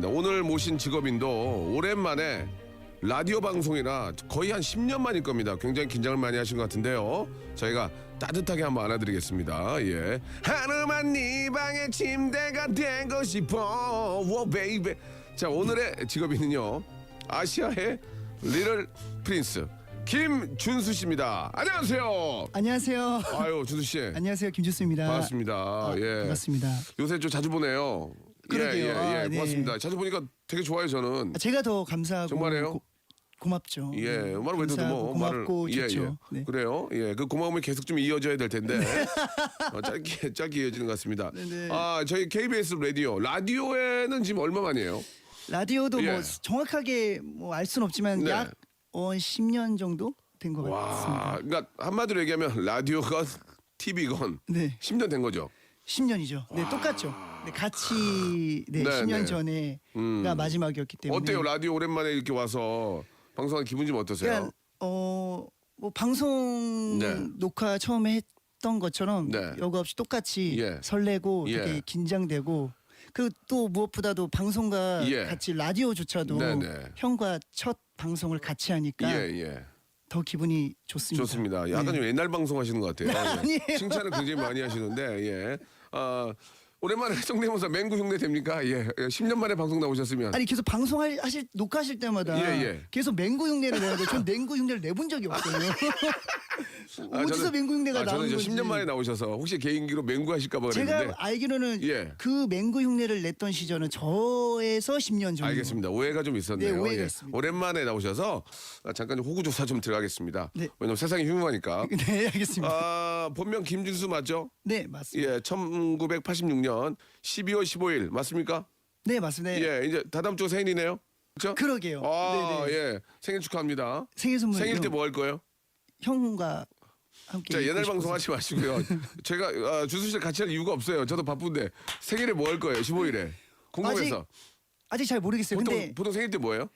네, 오늘 모신 직업인도 오랜만에 라디오 방송이라 거의 한 10년 만일 겁니다. 굉장히 긴장을 많이 하신 것 같은데요. 저희가 따뜻하게 한번 안아드리겠습니다. 예. 하루만 네 방의 침대가 되고 싶어. 워 베이베. 자 오늘의 직업인은요. 아시아의 리를 프린스 김준수 씨입니다. 안녕하세요. 안녕하세요. 아유 준수 씨. 안녕하세요. 김주수입니다. 반갑습니다. 아, 예. 반갑습니다. 요새 좀 자주 보네요. 그러게요. 예, 예, 예. 아, 네. 고맙습니다. 자주 보니까 되게 좋아요, 저는. 아, 제가 더 감사하고 정말이에요? 고, 고맙죠. 예, 네, 말을 왜 듣도 뭐 감사하고 고맙고 말을 좋죠. 예, 예. 네. 그래요. 예, 그 고마움이 계속 좀 이어져야 될 텐데 어, 짧게 짧게 이어지는 것 같습니다. 네네. 아, 저희 KBS 라디오 라디오에는 지금 얼마 만이에요? 라디오도 예. 뭐 정확하게 뭐 알 수는 없지만 네. 약 어, 10년 정도 된것 와, 같습니다. 그러니까 한마디로 얘기하면 라디오건 TV건 네. 10년 된 거죠. 10년이죠. 네, 똑같죠. 네, 같이 네, 네, 10년 네. 전에가 음. 마지막이었기 때문에 어때요? 라디오 오랜만에 이렇게 와서 방송한 기분 좀 어떠세요? 그냥 어, 뭐 방송 네. 녹화 처음에 했던 것처럼 네. 여과 없이 똑같이 예. 설레고 예. 되게 긴장되고 그 또 무엇보다도 방송과 예. 같이 라디오조차도 네네. 형과 첫 방송을 같이 하니까 예, 예. 더 기분이 좋습니다. 좋습니다. 약간 네. 좀 옛날 방송 하시는 것 같아요. 예. 아니에요. 칭찬을 굉장히 많이 하시는데, 예. 아, 오랜만에 성대모사 맹구 흉내 됩니까? 예. 예. 10년 만에 방송 나오셨으면. 아니 계속 방송할 하실 녹화하실 때마다 예, 예. 계속 맹구 흉내를 내는데 전 맹구 흉내를 내본 적이 없어요. 아, 어디서 저는- 맹구 흉내가 아, 저는 나오는 이제 건지. 10년 만에 나오셔서 혹시 개인기로 맹구 하실까봐 제가 그랬는데. 알기로는 예. 그 맹구 흉내를 냈던 시절은 저에서 10년 전이요. 알겠습니다. 오해가 좀 있었네요. 네, 오해가 예. 있습니다. 오랜만에 나오셔서 아, 잠깐 좀 호구조사 좀 들어가겠습니다. 네. 왜냐면 세상이 흉흉하니까. 네, 알겠습니다. 아, 본명 김준수 맞죠? 네, 맞습니다. 예, 1986년 12월 15일 맞습니까? 네, 맞습니다. 네. 예, 이제 다다음 주 생일이네요. 그렇죠? 그러게요. 아, 네, 네. 예. 생일 축하합니다. 생일 선물 생일 때 뭐 할 거예요? 형과 함께 자, 옛날. 방송 하지 마시고요. 제가 아, 주수 씨 같이 할 이유가 없어요. 저도 바쁜데 생일에 뭐 할 거예요? 15일에. 궁금해서. 아직 잘 모르겠어요. 보통 근데 보통 생일 때 뭐예요?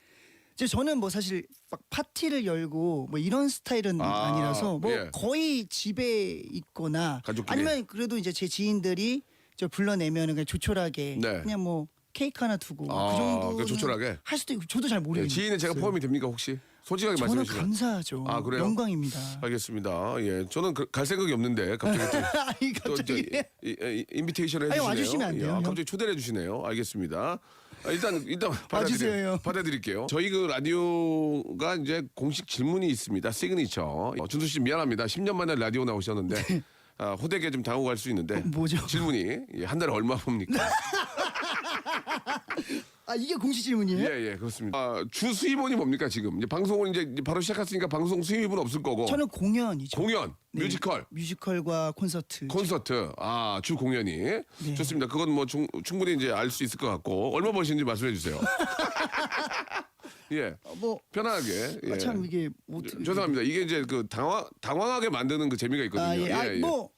이제 저는 뭐 사실 막 파티를 열고 뭐 이런 스타일은 아, 아, 니라서뭐 예. 거의 집에 있거나 가족끼리. 아니면 그래도 이제 제 지인들이 저 불러내면은 그냥 조촐하게 네. 그냥 뭐 케이크 하나 두고 아, 그 정도 그 조촐하게? 할 수도 있고 저도 잘 예, 모르겠어요. 지인은 제가 포함이 됩니까 혹시? 솔직하게 저는 말씀해 주시면. 감사하죠. 아, 그래요? 영광입니다. 알겠습니다. 예, 저는 그- 갈 생각이 없는데 갑자기 또, 아니 또 갑자기 이제 이- 이- 인비테이션을 아니, 해주시네요. 와주시면 안 예, 돼요, 아, 형? 갑자기 초대를 해주시네요. 알겠습니다. 아, 일단 일단 와주세요, 받아드릴게요. 형. 받아드릴게요. 저희 그 라디오가 이제 공식 질문이 있습니다. 시그니처. 어, 준수 씨 미안합니다. 10년 만에 라디오 나오셨는데 아, 호되게 좀 당하고 갈 수 있는데 네. 어, 뭐죠? 질문이 예, 한 달에 얼마 봅니까? 아 이게 공식 질문이에요? 예, 예, 그렇습니다. 아, 주 수입원이 뭡니까 지금? 이제 방송을 이제 바로 시작했으니까 방송 수입은 없을 거고. 저는 공연이죠. 공연, 네. 뮤지컬. 뮤지컬과 콘서트. 콘서트 아 주 공연이 네. 좋습니다. 그건 뭐 충, 충분히 이제 알 수 있을 것 같고 얼마 버시는지 말씀해 주세요. 예 어, 뭐 편하게. 예. 아, 참 이게 어떻게 죄송합니다. 이게 이제 그 당황 당황하게 만드는 그 재미가 있거든요. 아, 예. 예, 아, 예. 뭐.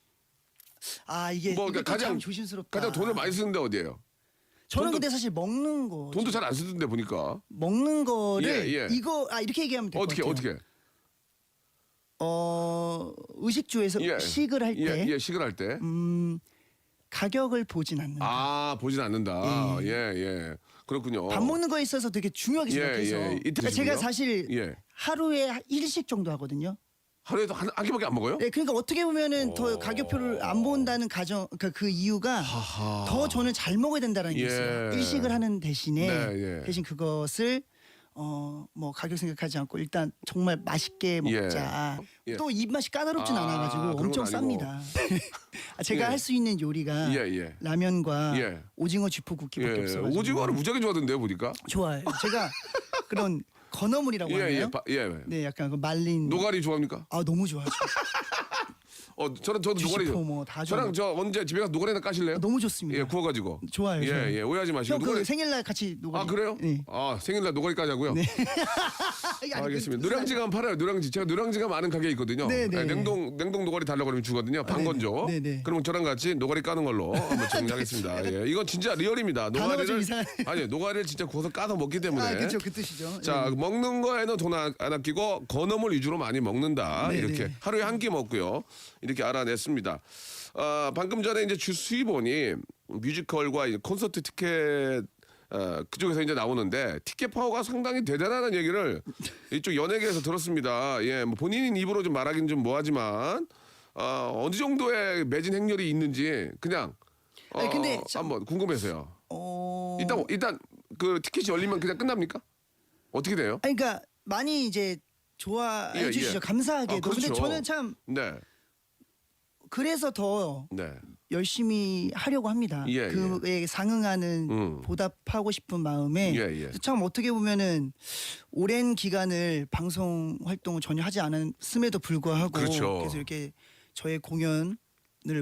아 이게 뭐 이게 그러니까 또 가장 참 조심스럽다. 가장 돈을 많이 쓰는데 어디예요? 저는 돈도- 근데 사실 먹는 거 돈도 잘 안 쓰던데 보니까 먹는 거를 예, 예. 이거 아 이렇게 얘기하면 될 것 어떻게 같아요. 어떻게 어 의식주에서 예. 식을 할 때 예, 예 식을 할 때. 음, 가격을 보진 않는다. 아 보진 않는다. 예 예. 그렇군요. 밥 먹는 거에 있어서 되게 중요하게 예, 생각해서 예. 이때 그러니까? 제가 사실 예. 하루에 일식 정도 하거든요. 하루에도 한, 한 끼밖에 안 먹어요? 네, 그러니까 어떻게 보면은 오. 더 가격표를 안 본다는 가정 그러니까 그 이유가 하하. 더 저는 잘 먹어야 된다는 게 예. 있어요. 일식을 하는 대신에 네, 예. 대신 그것을 어 뭐 가격 생각하지 않고 일단 정말 맛있게 예. 먹자. 예. 또 입맛이 까다롭진 아, 않아가지고 그런 엄청 아니고. 쌉니다. 아, 제가 예. 할 수 있는 요리가 예, 예. 라면과 예. 오징어 쥐포 굽기밖에 예. 없어요. 오징어를 무지하게 좋아하던데요 보니까. 좋아요. 제가 그런 건어물이라고 예, 하나요? 예, 바- 예. 네, 약간 그 말린. 노가리 좋아합니까? 아 너무 좋아하죠. 어, 저는 저도 노가리. 뭐 다 저랑. 저 언제 집에 가서 노가리 하나 까실래요? 아, 너무 좋습니다. 예, 구워가지고. 좋아요, 예, 좋아요. 예, 오해하지 마시고. 형 그 노가리. 생일날 같이 노가리. 아 그래요? 네. 아 생일날 노가리 까자고요. 아니, 아, 알겠습니다. 그- 누량지 가면 팔아요. 누량지. 제가 누량지가 많은 가게 있거든요. 네, 네. 예, 냉동 냉동 노가리 달라고 그러면 주거든요. 반건조. 네, 네. 그러면 저랑 같이 노가리 까는 걸로 한번 정리하겠습니다. 예, 이건 진짜 리얼입니다. 단어가 좀 노가리를 이상하네. 아니 노가리를 진짜 구워서 까서 먹기 때문에. 아 그렇죠 그 뜻이죠. 자 예. 먹는 거에는 돈 안 아끼고 건어물 위주로 많이 먹는다 네, 이렇게 네. 하루에 한 끼 먹고요 이렇게 알아냈습니다. 아 방금 전에 이제 주 수입원이 뮤지컬과 이제 콘서트 티켓 어, 그쪽에서 이제 나오는데 티켓 파워가 상당히 대단하다는 얘기를 이쪽 연예계에서 들었습니다. 예, 뭐 본인 입으로 좀 말하기는 좀 뭐하지만 어, 어느 정도의 매진 행렬이 있는지 그냥 어, 아니, 근데 참- 한번 궁금해서요. 어... 일단 일단 그 티켓이 열리면 그냥 끝납니까? 어떻게 돼요? 아니, 그러니까 많이 이제 좋아해 예, 주시죠. 예. 감사하게도. 아, 그렇죠. 근데 저는 참 네, 그래서 더 네, 열심히 하려고 합니다. 예, 그에 상응하는 음. 보답하고 싶은 마음에 예, 예. 참 어떻게 보면은 오랜 기간을 방송 활동을 전혀 하지 않았음에도 불구하고 그렇죠. 래서 이렇게 저의 공연을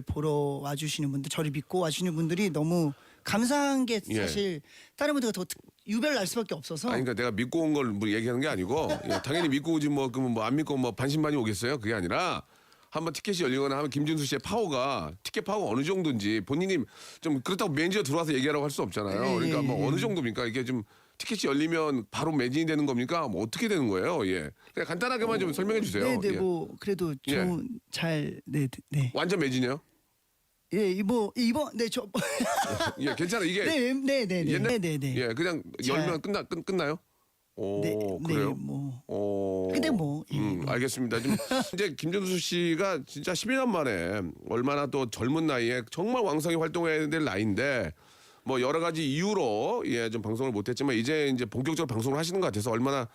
보러 와주시는 분들 저를 믿고 와주시는 분들이 너무 감사한 게 예. 사실 다른 분들과 더 특- 유별 날 수밖에 없어서 아니 그러니까 내가 믿고 온걸뭐 얘기하는 게 아니고 예, 당연히 믿고 오지 뭐 그러면 뭐 안 믿고 뭐 반신반의 오겠어요? 그게 아니라 한번 티켓이 열리거나 하면 김준수 씨의 파워가 티켓 파워가 어느 정도인지 본인이 좀 그렇다고 매니저 들어와서 얘기하라고 할 수 없잖아요. 예, 그러니까 예, 뭐 예. 어느 정도입니까? 이게 좀 티켓이 열리면 바로 매진이 되는 겁니까? 뭐 어떻게 되는 거예요? 예. 그냥 간단하게만 좀 설명해 주세요. 네 네 예. 뭐 그래도 예. 좋은 잘네네 네. 완전 매진이에요? 예, 이뭐 이번 네 저 예, 괜찮아. 이게 네 네 네 네 옛날- 네 네 네 예, 그냥 잘- 열면 끝나 끝, 끝나요? 오, 네, 그래요? 네, 뭐 어. 근데 뭐, 예, 음, 뭐. 알겠습니다. 지금 이제 김준수 씨가 진짜 12년 만에 얼마나 또 젊은 나이에 정말 왕성히 활동해야 될 나이인데 뭐 여러 가지 이유로 예, 좀 방송을 못 했지만 이제 이제 본격적으로 방송을 하시는 것 같아서 얼마나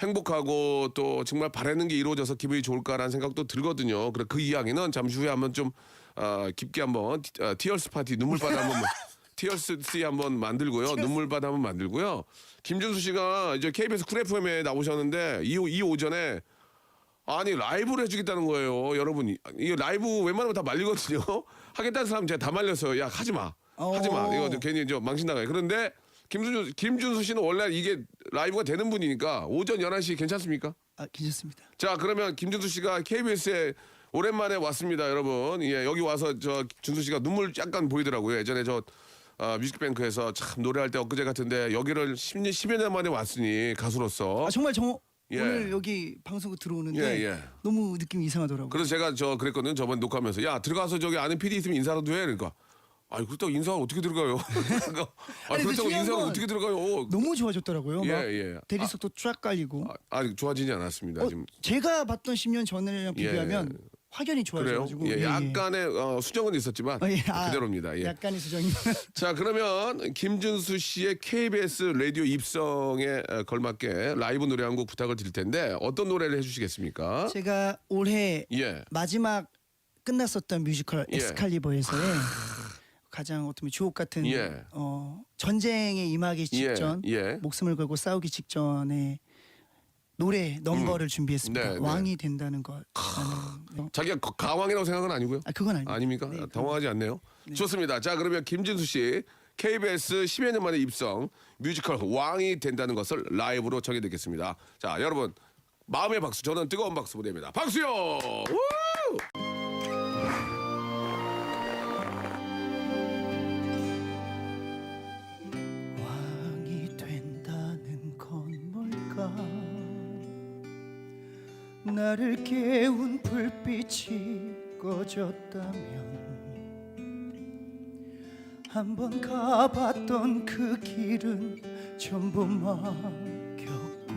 행복하고 또 정말 바라는 게 이루어져서 기분이 좋을까라는 생각도 들거든요. 그래 그 이야기는 잠시 후에 한번 좀 아, 깊게 한번 티, 아, 티얼스 파티 눈물바다 한번 티얼스 씨 한번 만들고요. 눈물바다 한번 만들고요. 김준수 씨가 이제 KBS 쿨 FM에 나오셨는데 이, 이 오전에 아니 라이브를 해주겠다는 거예요, 여러분. 이- 라이브 웬만하면 다 말리거든요. 하겠다는 사람 제가 다 말렸어요. 야 하지 마, 하지 마. 어. 이거 저 괜히 저 망신 나가요. 그런데 김준수 김준수 씨는 원래 이게 라이브가 되는 분이니까 오전 11시 괜찮습니까? 아 괜찮습니다. 자 그러면 김준수 씨가 KBS에 오랜만에 왔습니다, 여러분. 예 여기 와서 저 준수 씨가 눈물 약간 보이더라고요. 예전에 저 아, 뮤직뱅크에서 참 노래할 때 엊그제 같은데 여기를 10년 10여 년 만에 왔으니 가수로서 아 정말 저 예. 오늘 여기 방송국 들어오는데 예, 예. 너무 느낌이 이상하더라고요. 그래서 제가 저 그랬거든요. 저번 녹화하면서 야 들어가서 저기 아는 PD 있으면 인사라도 해. 그러니까 아니 그렇다고 인사가 어떻게 들어가요? 그러니까 아 아니, 근데 그렇다고 중요한 인사가 건 어떻게 들어가요? 너무 좋아졌더라고요. 예, 막 예. 대리석도 쫙 깔리고. 아, 아직 좋아지지 않았습니다. 어, 지금 제가 봤던 10년 전이랑 예. 비교하면 확연히 그래요? 좋아져가지고. 예, 약간의 어, 수정은 있었지만 어, 예. 아, 그대로입니다. 예. 약간의 수정이. 자 그러면 김준수 씨의 KBS 라디오 입성에 어, 걸맞게 라이브 노래 한 곡 부탁을 드릴 텐데 어떤 노래를 해주시겠습니까? 제가 올해 예. 마지막 끝났었던 뮤지컬 예. 엑스칼리버에서의 가장 어떻게 보면 주옥 같은 예. 어, 전쟁에 임하기 직전 예, 예. 목숨을 걸고 싸우기 직전에 노래 넘버를 준비했습니다. 네, 네. 왕이 된다는 것. 라는 자기가 거- 가왕이라고 생각은 아니고요. 아 그건 아닙니다. 아닙니까? 네, 당황하지 않네요. 좋습니다. 자 그러면 김진수 씨 KBS 10여 년 만에 입성 뮤지컬 왕이 된다는 것을 라이브로 청해 듣겠습니다. 자 여러분 마음의 박수 저는 뜨거운 박수 보냅니다. 박수요. 우! 나를 깨운 불빛이 꺼졌다면 한번 가봤던 그 길은 전부 막혔고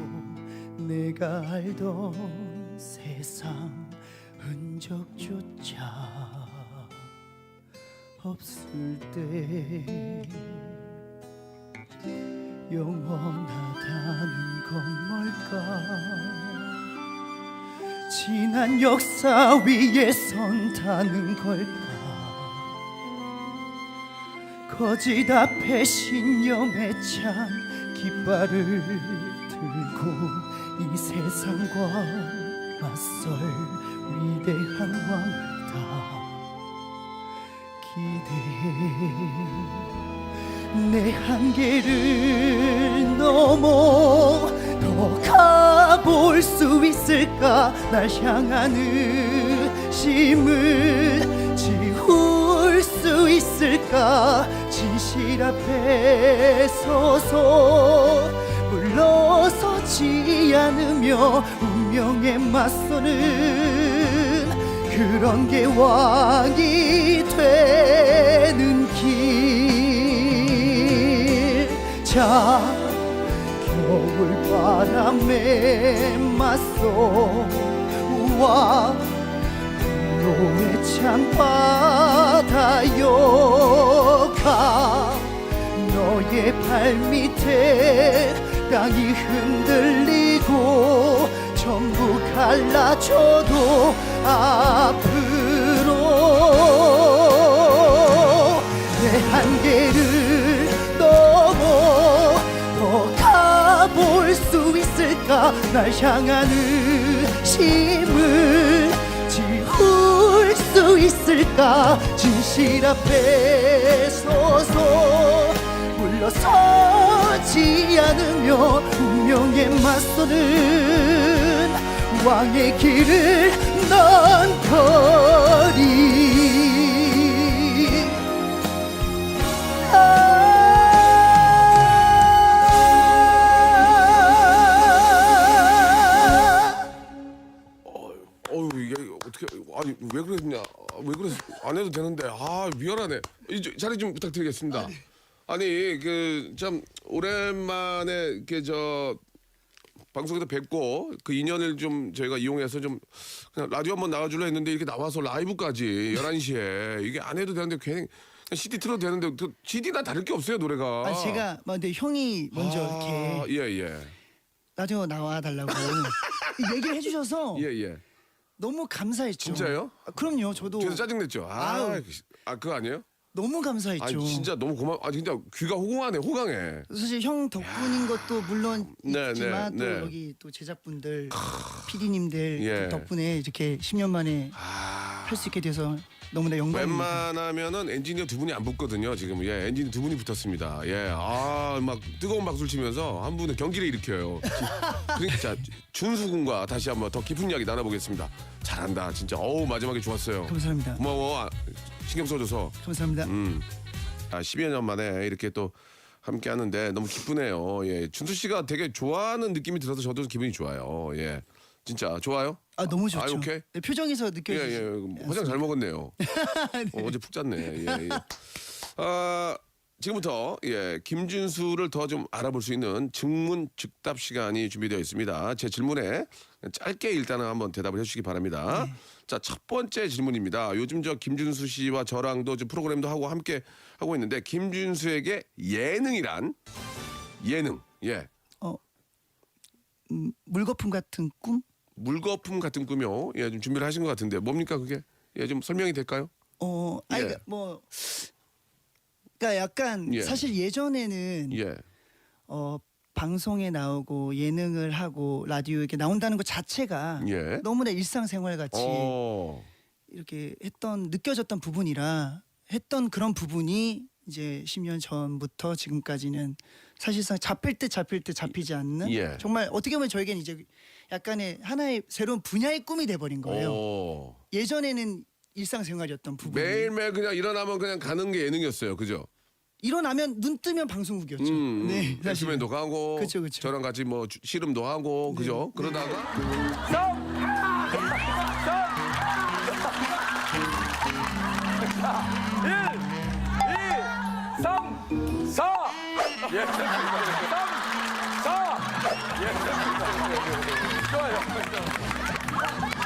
내가 알던 세상 흔적조차 없을 때 영원하다는 건 뭘까 지난 역사 위에 선다는 걸까? 거짓 앞에 신념에 찬 깃발을 들고 이 세상과 맞설 위대한 왕을 다 기대해 내 한계를 넘어 더 가 볼 수 있을까? 날 향한 의심을 지울 수 있을까? 진실 앞에 서서 물러서지 않으며 운명에 맞서는 그런 게 왕이 되는 길. 차 겨울 바람에 맞서 와 노래 찬 바다여 가 너의 발밑에 땅이 흔들리고 전부 갈라져도 앞으로 내한 날 향한 의심을 지울 수 있을까? 진실 앞에 서서 물러서지 않으며 운명에 맞서는 왕의 길을 넌 걸이 아 어유 이게 어떻게 아니 왜 그랬냐? 왜 그랬 안 해도 되는데. 아 미안하네. 이 저- 자리 좀 부탁드리겠습니다. 아니 그 참 오랜만에 그저 방송에서 뵙고 그 인연을 좀 저희가 이용해서 좀 그냥 라디오 한번 나와줄라 했는데 이렇게 나와서 라이브까지 11시에. 이게 안 해도 되는데 괜히 그냥 CD 틀어도 되는데 그 CD나 다를 게 없어요 노래가. 아, 제가 뭐 근데 형이 먼저 아, 이렇게 예, 예. 라디오 나와 달라고 얘기를 해주셔서 예, 예. 너무 감사했죠. 진짜요? 아, 그럼요. 저도 그래서 짜증냈죠. 아, 아유. 아 그거 아니에요? 너무 감사했죠. 아니 진짜 너무 고마워. 아 진짜 귀가 호강하네, 호강해. 사실 형 덕분인 것도 물론 네, 있지만 네, 또 네. 여기 또 제작분들, PD님들 예. 덕분에 이렇게 10년 만에 아, 할수 있게 돼서 너무나 영광입니다. 웬만하면은 엔지니어 두 분이 안 붙거든요. 지금 예, 엔지니어 두 분이 붙었습니다. 예, 아막 뜨거운 박수를 치면서 한 분은 경기를 일으켜요. 그러니까 자, 준수 군과 다시 한번 더 깊은 이야기 나눠보겠습니다. 잘한다, 진짜. 어우 마지막에 좋았어요. 감사합니다. 고마워. 아, 신경 써줘서. 감사합니다. 음. 아, 10여 년 만에 이렇게 또 함께 하는데 너무 기쁘네요. 예. 준수 씨가 되게 좋아하는 느낌이 들어서 저도 기분이 좋아요. 예. 진짜 좋아요? 아 너무 좋죠. 아, 오케이. 네, 표정에서 예, 느껴지죠. 예. 화장 잘 먹었네요. 어, 제 푹 잤네. 예, 예. 아, 지금부터 예, 김준수를 더 좀 알아볼 수 있는 증문 즉답 시간이 준비되어 있습니다. 제 질문에 짧게 일단은 한번 대답을 해주시기 바랍니다. 네. 자, 첫 번째 질문입니다. 요즘 저 김준수 씨와 저랑도 좀 프로그램도 하고 함께 하고 있는데 김준수에게 예능이란 예능, 예, 음, 물거품 같은 꿈? 물거품 같은 꿈이요. 예, 좀 준비를 하신 것 같은데 뭡니까 그게? 예, 좀 설명이 될까요? 어, 아니 예. 그러니까 뭐, 그러니까 약간 예. 사실 예전에는 예, 어 방송에 나오고 예능을 하고 라디오 이렇게 나온다는 것 자체가 예. 너무나 일상생활 같이 어. 이렇게 했던 느껴졌던 부분이라 했던 그런 부분이 이제 10년 전부터 지금까지는 사실상 잡힐 듯 잡힐 듯 잡히지 않는 예. 정말 어떻게 보면 저에겐 이제 약간의 하나의 새로운 분야의 꿈이 돼 버린 거예요. 어. 예전에는 일상생활이었던 부분이 매일매일 그냥 일어나면 그냥 가는 게 예능이었어요. 그죠? 일어나면 눈 뜨면 방송국이었죠. 음, 음. 네, 사실. 엑스맨도 가고 그쵸, 그쵸. 저랑 같이 뭐 주- 씨름도 하고 그죠? 그러다가 예, 삼, 사, 예, 좋아요.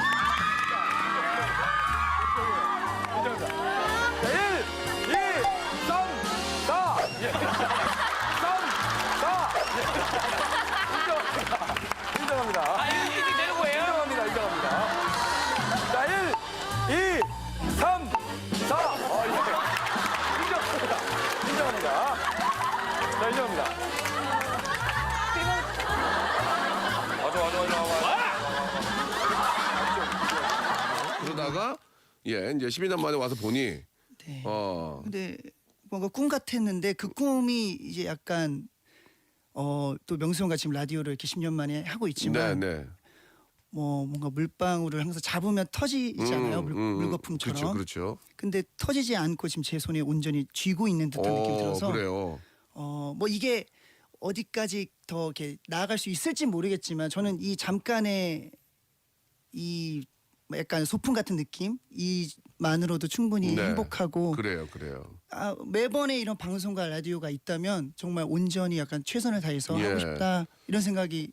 이제 12년 만에 와서 보니 네. 어. 근데 뭔가 꿈 같았는데 그 꿈이 이제 약간 어또 명수형과 지금 라디오를 이렇게 10년 만에 하고 있지만 네네. 뭐 뭔가 물방울을 항상 잡으면 터지잖아요. 물, 물거품처럼. 그렇죠 그렇죠. 근데 터지지 않고 지금 제 손에 온전히 쥐고 있는 듯한 느낌이 들어서 그래요. 어 뭐 이게 어디까지 더 이렇게 나아갈 수 있을지 모르겠지만 저는 이 잠깐의 이뭐 약간 소풍 같은 느낌? 이 만으로도 충분히 네. 행복하고 그래요, 그래요. 아, 매번에 이런 방송과 라디오가 있다면 정말 온전히 약간 최선을 다해서 예. 하고 싶다 이런 생각이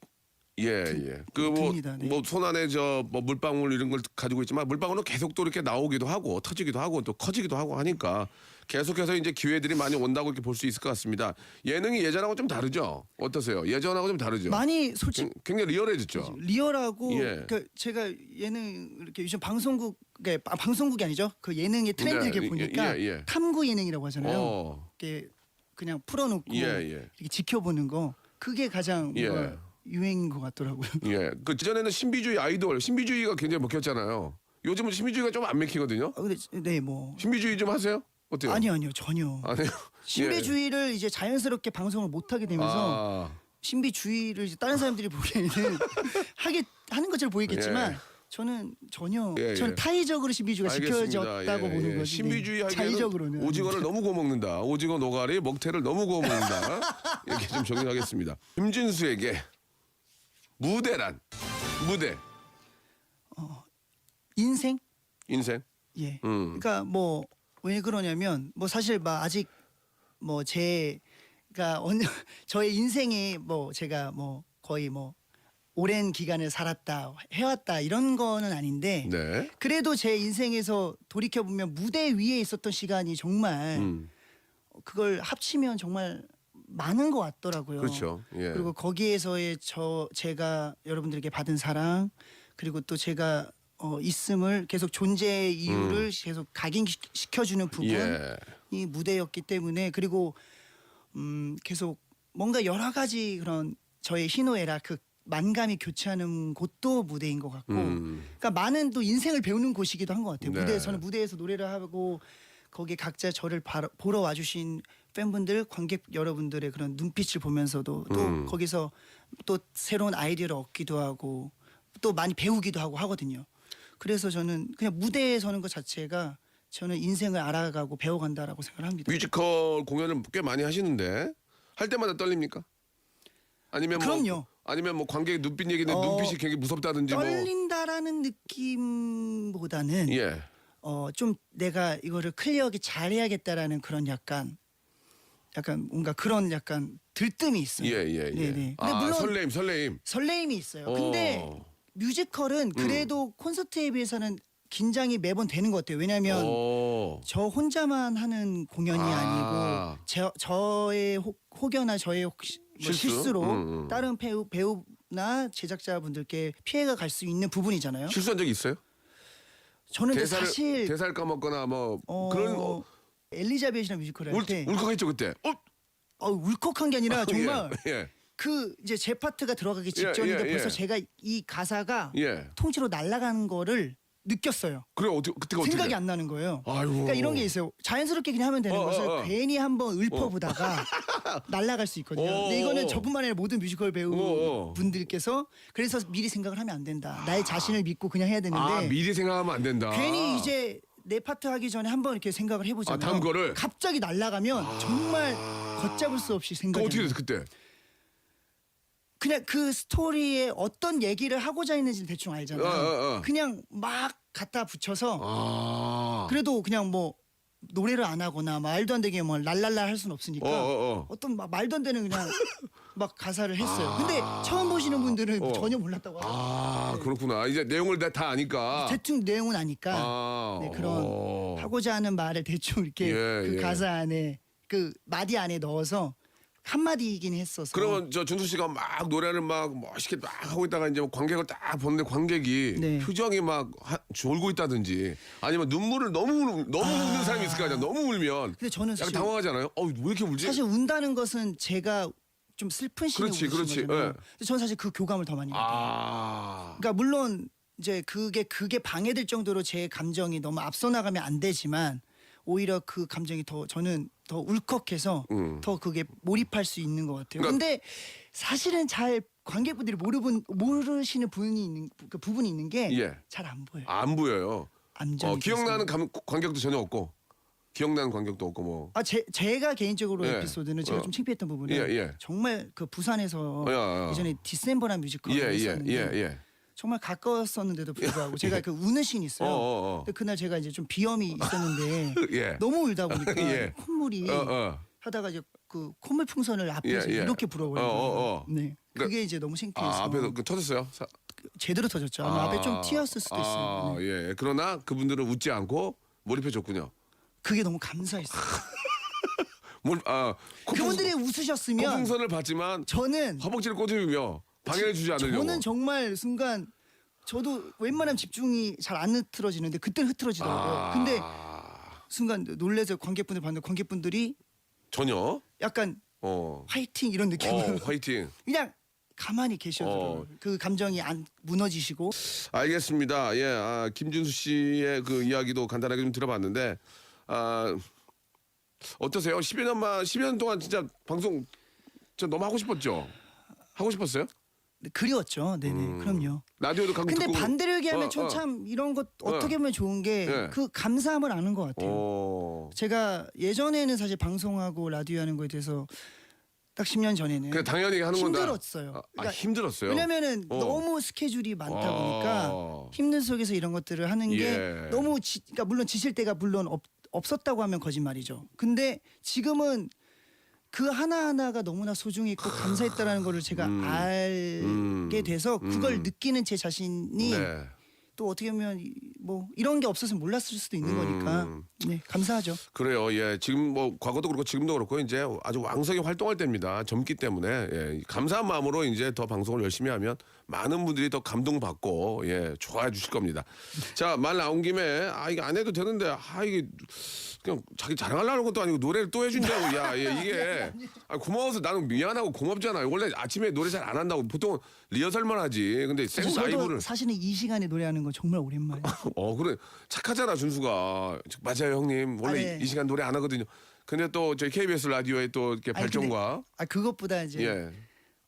예, 예. 그뭐 듭니다, 네. 뭐손 안에 저뭐 물방울 이런 걸 가지고 있지만 물방울은 계속 또 이렇게 나오기도 하고 터지기도 하고 또 커지기도 하고 하니까 계속해서 이제 기회들이 많이 온다고 이렇게 볼 수 있을 것 같습니다. 예능이 예전하고 좀 다르죠? 어떠세요? 예전하고 좀 다르죠? 많이 솔직 굉- 굉장히 리얼해졌죠. 리얼하고 예. 그 제가 예능 이렇게 요즘 방송국에 아, 방송국이 아니죠 그 예능의 트렌드 네, 이렇게 예, 보니까 예, 예. 탐구 예능이라고 하잖아요. 어. 이렇게 그냥 풀어놓고 예, 예. 이렇게 지켜보는 거 그게 가장 예. 뭔가 유행인 것 같더라고요. 예. 그 전에는 신비주의 아이돌, 신비주의가 굉장히 먹혔잖아요. 요즘은 신비주의가 좀 안 먹히거든요. 아, 근데 네 뭐 신비주의 좀 하세요? 어때요? 아니요 아니요 전혀 아니요. 신비주의를 이제 자연스럽게 방송을 못 하게 되면서 아, 신비주의를 이제 다른 사람들이 보기에는 하게 하는 것처럼 보이겠지만 예. 저는 전혀 예, 저는 예. 타의적으로 신비주의가 알겠습니다. 지켜졌다고 예, 보는 예. 거지. 신비주의 하기에는 자의적으로는 오징어를 너무 구워 먹는다. 오징어 노가리 먹태를 너무 구워 먹는다. 이렇게 좀 정리하겠습니다. 김진수에게 무대란 무대 인생 인생. 예. 음. 그러니까 뭐 왜 그러냐면 뭐 사실 막 아직 뭐 제가 언 저의 인생에 뭐 제가 뭐 거의 뭐 오랜 기간을 살았다 해왔다 이런 거는 아닌데 네. 그래도 제 인생에서 돌이켜 보면 무대 위에 있었던 시간이 정말 음. 그걸 합치면 정말 많은 것 같더라고요. 그렇죠. 예. 그리고 거기에서의 저 제가 여러분들에게 받은 사랑 그리고 또 제가 어, 있음을 계속 존재의 이유를 계속 각인시켜주는 부분이 음. 예. 무대였기 때문에 그리고 음, 계속 뭔가 여러 가지 그런 저의 희노애락 그 만감이 교차하는 곳도 무대인 것 같고 음. 그러니까 많은 또 인생을 배우는 곳이기도 한 것 같아요. 네. 무대 저는 무대에서 노래를 하고 거기에 각자 저를 바로, 보러 와주신 팬분들, 관객 여러분들의 그런 눈빛을 보면서도 또 음. 거기서 또 새로운 아이디어를 얻기도 하고 또 많이 배우기도 하고 하거든요. 그래서 저는 그냥 무대에 서는 것 자체가 저는 인생을 알아가고 배워간다라고 생각합니다. 뮤지컬 공연을 꽤 많이 하시는데 할 때마다 떨립니까? 아니면 뭐 그럼요. 아니면 뭐 관객 눈빛 얘기는 어, 눈빛이 굉장히 무섭다든지 떨린다라는 느낌보다는 뭐 예. 어 좀 내가 이거를 클리어하게 잘해야겠다라는 그런 약간 약간 뭔가 그런 약간 들뜸이 있어요. 예, 예, 예. 네네. 근데 아, 물론 설레임, 설레임. 설레임이 있어요. 어. 음. 근데 뮤지컬은 그래도 콘서트에 비해서는 긴장이 매번 되는 것 같아요. 왜냐하면 오. 저 혼자만 하는 공연이 아. 아. 니고 저, 저의 혹, 혹여나 저의 혹시 뭐 실수? 실수 로 음, 음. 다른 배우 배우나 제작자분들께 피해가 갈 수 있는 부분이잖아요. 실수한 적 있어요? 저는 근데 대사를 사실 대사를 까먹거나 뭐 어, 그런 어, 엘리자벳이나 뮤지컬을 울, 할때 울컥했죠 그때. 어? 어, 울컥한 게 아니라 정말 예. 예. 그 이제 제 파트가 들어가기 직전인데 예, 예. 벌써 제가 이 가사가 예. 통째로 날아가는 거를 느꼈어요. 그래 어떻게 그때가 어떻게 생각이 돼? 안 나는 거예요. 아이고. 그러니까 이런 게 있어요. 자연스럽게 그냥 하면 되는 어, 것을 어, 어. 괜히 한번 읊어보다가 날아갈 수 있거든요. 어, 근데 이거는 어. 저뿐만 아니라 모든 뮤지컬 배우 어, 어. 분들께서 그래서 미리 생각을 하면 안 된다. 나의 자신을 믿고 그냥 해야 되는데 아 미리 생각하면 안 된다. 괜히 이제 내 파트 하기 전에 한번 이렇게 생각을 해보잖아요. 아, 다음 거를? 갑자기 날아가면 정말 걷잡을 수 없이 그 생각이 어떻게 나요. 됐어 그때? 그냥 그 스토리에 어떤 얘기를 하고자 했는지 대충 알잖아요. 어, 어, 어. 그냥 막 갖다 붙여서 아. 그래도 그냥 뭐 노래를 안 하거나 말도 안 되게 뭐 랄랄라 할 수는 없으니까 어, 어, 어. 떤막 말도 안 되는 그냥 막 가사를 했어요. 근데 처음 보시는 분들은 어. 전혀 몰랐다고 하더라고요. 아 그렇구나. 이제 내용을 다, 다 아니까. 대충 내용은 아니까 아, 네, 그런 어. 하고자 하는 말을 대충 이렇게 예, 그 예. 가사 안에 그 마디 안에 넣어서 한 마디이긴 했어서 그러면 저 준수 씨가 막 노래를 막 멋있게 막 하고 있다가 이제 뭐 관객을 딱 보는데 관객이 네. 표정이 막 하- 졸고 있다든지 아니면 눈물을 너무 울- 너무 우는 사람이 있을 거 아니야. 너무 울면 근데 저는 약간 사실 당황하잖아요. 어, 왜 이렇게 울지? 사실 운다는 것은 제가 좀 슬픈 시를 그렇지, 우는 그렇지. 거잖아요. 예. 근데 저는 사실 그 교감을 더 많이 받아요. 아. 그러니까 물론 이제 그게 그게 방해될 정도로 제 감정이 너무 앞서 나가면 안 되지만 오히려 그 감정이 더 저는 더 울컥해서 음. 더 그게 몰입할 수 있는 것 같아요. 그러니까- 근데 사실은 잘 관객분들이 모르분 모르시는 부분이 있는 그 부분이 있는 게 잘 예. 안 보여요. 안 보여요. 안정이 어, 기억나는. 감, 관객도 전혀 없고 기억나는 관객도 없고 뭐. 아, 제, 제가 개인적으로 예. 에피소드는 제가 어. 좀 창피했던 부분은 예, 예. 정말 그 부산에서 어, 야, 야. 예전에 디셈버라는 뮤지컬을 예, 예, 했었는데 예, 예. 정말 가까웠었는데도 불구하고 제가 그 우는 씬이 있어요. 어, 어, 어. 근데 그날 제가 이제 좀 비염이 있었는데 예. 너무 울다 보니까 예. 콧물이 어, 어. 하다가 이제 그 콧물 풍선을 앞에서 예, 예. 이렇게 불어버려요. 어, 어, 어. 네. 그러니까- 그게 이제 너무 창피해서 아, 앞에서 그 터졌어요. 사- 제대로 터졌죠. 아마 앞에 좀 튀었을 수도 있어요. 아, 네. 예. 그러나 그분들은 웃지 않고 몰입해 줬군요. 그게 너무 감사했어요. 몰, 아, 그분들이 웃으셨으면 코풍선을 받지만 저는 허벅지를 꼬집으며 방해를 주지 않으려고. 저는 정말 순간 저도 웬만하면 집중이 잘 안 흐트러지는데 그때 흐트러지더라고요. 아, 근데 순간 놀래서 관객분들 봤는데 관객분들이 전혀 약간 어. 화이팅 이런 어, 느낌으로 화이팅. 그냥 가만히 계셔도 어. 그 감정이 안 무너지시고 알겠습니다. 예, 아, 김준수 씨의 그 이야기도 간단하게 좀 들어봤는데, 아, 어떠세요? 10여 년만, 10여 년 동안 진짜 방송 저 너무 하고 싶었죠? 하고 싶었어요? 그리웠죠. 네네, 음. 그럼요. 라디오도 가끔 근데 듣고. 반대로 얘기하면 어, 저 어. 참 이런 것 어떻게 보면 좋은 게 예. 그 감사함을 아는 것 같아요. 어. 제가 예전에는 사실 방송하고 라디오 하는 거에 대해서 딱 10년 전에는 그냥 당연히 하는 건다. 힘들었어요. 아, 아, 그러니까 힘들었어요. 왜냐면은 어. 너무 스케줄이 많다 어. 보니까 힘든 속에서 이런 것들을 하는 게 예. 너무 지, 그러니까 물론 지칠 때가 물론 없, 없었다고 하면 거짓말이죠. 근데 지금은 그 하나하나가 너무나 소중했고 감사했다라는 거를 제가 음. 알게 음. 돼서 그걸 음. 느끼는 제 자신이 네. 또 어떻게 보면 이- 뭐 이런 게 없었으면 몰랐을 수도 있는 음. 거니까 네 감사하죠. 그래요. 예. 지금 뭐 과거도 그렇고 지금도 그렇고 이제 아주 왕성히 활동할 때입니다. 젊기 때문에 예. 감사한 마음으로 이제 더 방송을 열심히 하면 많은 분들이 더 감동받고 예, 좋아해 주실 겁니다. 자, 말 나온 김에 아 이게 안 해도 되는데 아 이게 그냥 자기 자랑하려는 것도 아니고 노래를 또 해준다고 야 예, 이게 아, 고마워서 나는 미안하고 고맙잖아요. 원래 아침에 노래 잘 안 한다고 보통 리허설만 하지. 근데 생 저도 라이브를 사실은 이 시간에 노래하는 거 정말 오랜만이에요. 어 그래 착하잖아 준수가 맞아요 형님 원래 아, 네. 이, 이 시간 노래 안 하거든요 근데 또 저희 KBS 라디오의 또 이렇게 발전과 아 그것보다 이제 예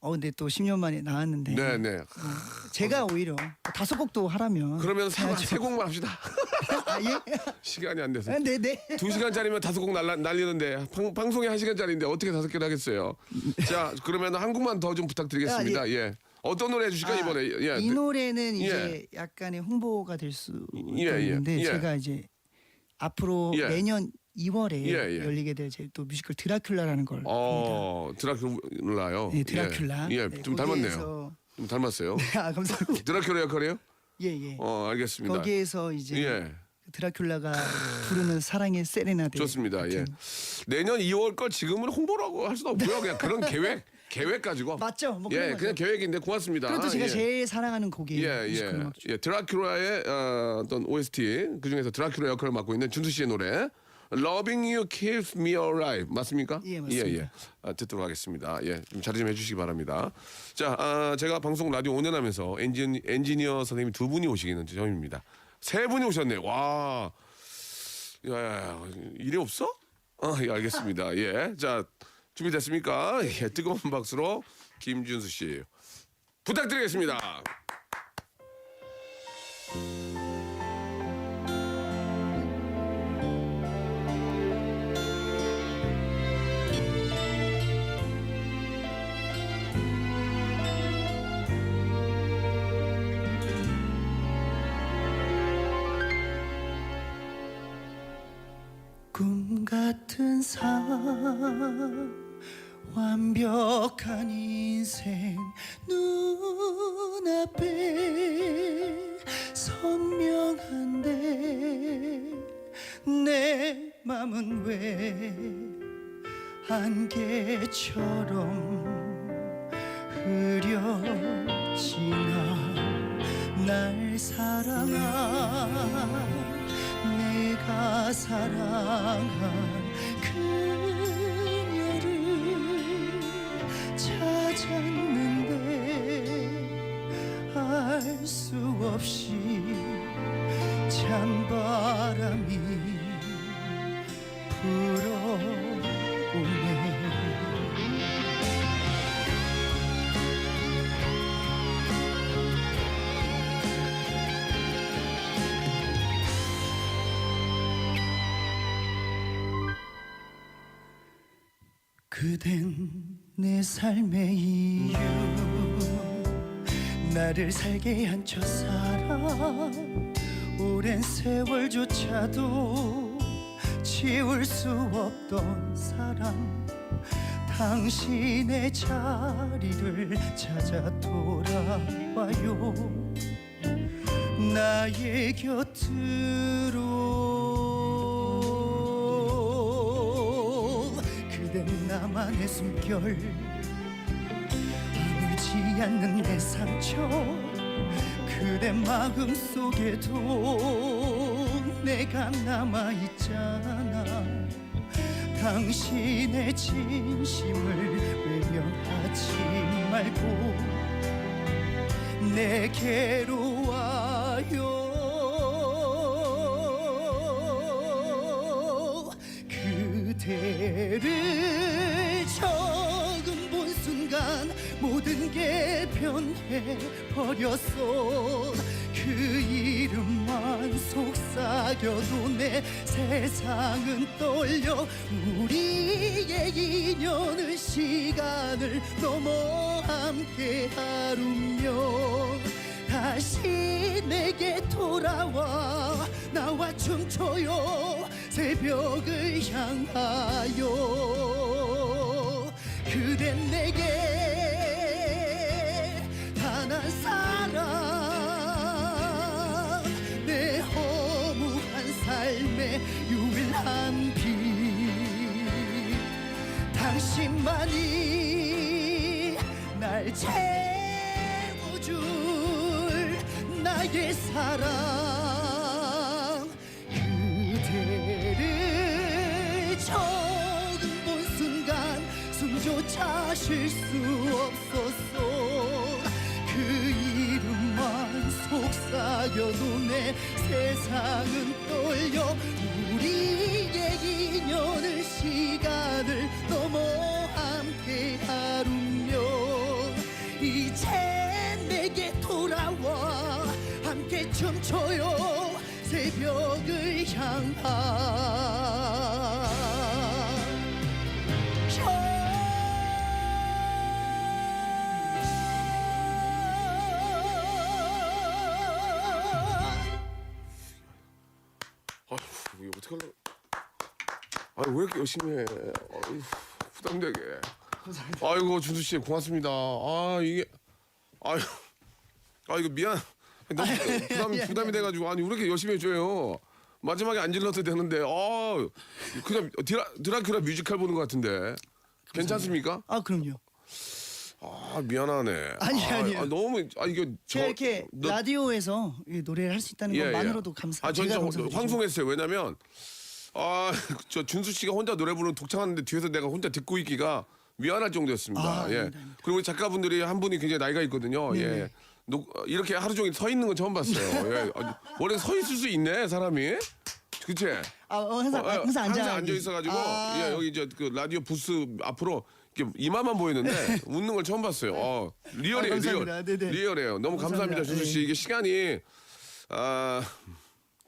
어 근데 또 10년 만에 나왔는데. 네네. 제가 오히려 다섯 곡도 하라면 그러면 세, 해야죠. 세 곡만 합시다. 아, 예? 시간이 안 돼서. 아, 네네. 두 시간짜리면 다섯 곡 날라, 날리는데 방, 방송이 한 시간짜리인데 어떻게 다섯 개를 하겠어요? 자 그러면 한 곡만 더 좀 부탁드리겠습니다. 아, 예. 어떤 노래 해주실까 아, 이번에? 예 이 노래는 이제 약간의 홍보가 될 수 예, 예, 있는데 예. 제가 이제 앞으로 예. 내년 2월에 예, 예. 열리게 될 제 또 뮤지컬 드라큘라라는 걸. 어 드라큘라요 네, 드라큘라. 예, 네, 좀 닮았네요 거기에서- 좀 닮았어요 아 감사합니다. 드라큘라 역할이에요 예 예. 어 알겠습니다 거기에서 이제 예. 드라큘라가 부르는 사랑의 세레나데. 좋습니다. 예. 같은- 내년 2월 걸 지금은 홍보라고 할 수는 없고요. 그냥 그런 계획 계획 가지고. 맞죠? 뭐 예, 그런 그냥 거죠. 계획인데 고맙습니다. 그래도 제가 예. 제일 사랑하는 곡이에요. 예, 뮤지컬 예, 음악 중. 예. 드라큘라의 어, 어떤 OST 그 중에서 드라큘라 역할을 맡고 있는 준수 씨의 노래 Loving You Keeps Me Alive 맞습니까? 예, 맞습니다. 예, 예. 아, 듣도록 하겠습니다. 예, 좀 자리 좀 해주시기 바랍니다. 자, 아, 제가 방송 라디오 5년 하면서 엔지니, 엔지니어 선생님 두 분이 오시기는 처음입니다. 세 분이 오셨네. 와, 야, 야, 일이 없어? 아, 예, 알겠습니다. 예, 자 준비됐습니까? 예, 뜨거운 박수로 김준수 씨 부탁드리겠습니다. 같은 삶 완벽한 인생 눈앞에 선명한데 내 맘은 왜 안개처럼 흐려지나 날 사랑한 내가 사랑한 그녀를 찾았는데 알 수 없이 찬바람이 그댄 내 삶의 이유. 나를 살게 한 첫 사랑 오랜 세월조차도 지울 수 없던 사랑. 당신의 자리를 찾아 돌아와요. 나의 곁으로 그댄 나만의 숨결. 아물지 않는 내 상처. 그대 마음 속에도 내가 남아있잖아. 당신의 진심을 외면하지 말고 내게로 그대를 처음 본 순간 모든 게 변해 버렸어. 그 이름만 속삭여도 내 세상은 떨려 우리의 인연은 시간을 넘어 함께 하루며 다시 내게 돌아와 나와 춤춰요. 새벽을 향하여 그댄 내게 단한 사랑. 내 허무한 삶의 유일한 빛. 당신만이 날 채워줄 나의 사랑 쉴수 없었어 그 이름만 속삭여도 내 세상은 떨려 우리의 인연을 시간을 넘어 함께 하루며 이제 내게 돌아와 함께 춤춰요 새벽을 향하 왜 이렇게 열심히 해 아휴, 부담되게 아이고 준수 씨 고맙습니다 아 이게 아유 아 이거 미안 너무 부담 부담이 돼가지고 아니 왜 이렇게 열심히 해줘요 마지막에 안 질러도 되는데 아 그냥 드라 드라큘라 뮤지컬 보는 것 같은데 괜찮습니까? 아 그럼요 아 미안하네. 아니, 아, 아니에요. 아, 너무 아 이게 저 제가 이렇게 너- 라디오에서 이 노래를 할 수 있다는 예, 예. 것만으로도 감사. 아, 저 제가 진짜 감사드리죠. 황송했어요. 왜냐면 아, 저 준수 씨가 혼자 노래 부르는 독창하는데 뒤에서 내가 혼자 듣고 있기가 미안할 정도였습니다. 아, 예. 아닙니다. 그리고 작가분들이 한 분이 굉장히 나이가 있거든요. 예. 노- 이렇게 하루 종일 서 있는 건 처음 봤어요. 예. 아, 원래 서 있을 수 있네 사람이. 그치? 아 어, 항상 어, 어, 항상 앉아 앉아 있어가지고 아, 예, 여기 저그 라디오 부스 앞으로 이렇게 이마만 보이는데 웃는 걸 처음 봤어요. 어, 리얼이에요, 아, 감사합니다. 리얼. 네네. 리얼이에요. 너무 감사합니다, 감사합니다. 준수 씨. 네. 이게 시간이 아,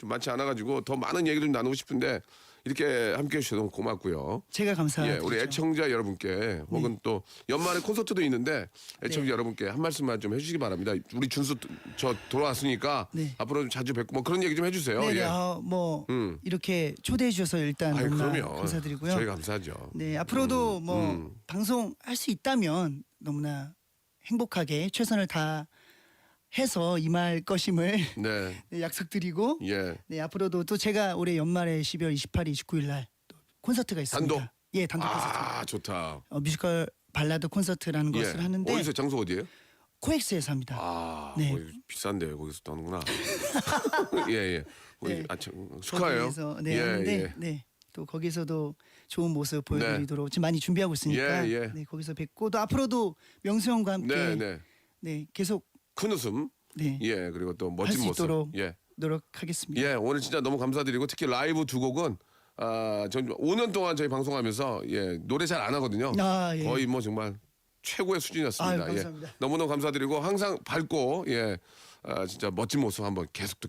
좀 많지 않아가지고 더 많은 얘기를 좀 나누고 싶은데 이렇게 함께 해주셔서 너무 고맙고요. 제가 예, 감사드리죠. 우리 애청자 여러분께 혹은 또 연말에 콘서트도 있는데 애청자 네. 여러분께 한 말씀만 좀 해주시기 바랍니다. 우리 준수 저 돌아왔으니까 네. 앞으로 좀 자주 뵙고 뭐 그런 얘기 좀 해주세요. 네, 예. 아, 뭐 음. 이렇게 초대해 주셔서 일단 아이, 너무나 그럼요. 감사드리고요. 저희 감사하죠. 네, 앞으로도 뭐 음. 방송 할 수 있다면 너무나 행복하게 최선을 다 해서 임할 것임을 네, 네, 약속드리고 예. 네, 앞으로도 또 제가 올해 연말에 12월 28일, 29일 날 또 콘서트가 있습니다. 단독? 예, 단독 콘서트. 아 좋다. 어, 뮤지컬 발라드 콘서트라는 예. 것을 하는데 어디서 장소 어디예요? 코엑스에서 합니다. 아, 네. 거기 비싼데 거기서 또 하는구나. 예, 예. 거기 네. 아, 참, 축하해요. 거기에서 네, 예, 하는데 예. 네. 또 거기서도 좋은 모습 보여드리도록 지금 많이 준비하고 있으니까 예, 예. 네, 거기서 뵙고 또 앞으로도 명수 형과 함께 네, 네, 네. 계속 큰 웃음. 네, 예, 그리고 또할 멋진 수 모습. 있도록 예. 노력하겠습니다. 예, 오늘 진짜 너무 감사드리고 특히 라이브 두 곡은 아, 전 5년 동안 저희 방송하면서 예, 노래 잘 안 하거든요. 아, 예. 거의 뭐 정말 최고의 수준이었습니다. 아유, 감사합니다. 예. 너무너무 감사드리고 항상 밝고 예. 아, 진짜 멋진 모습 한번 계속 듣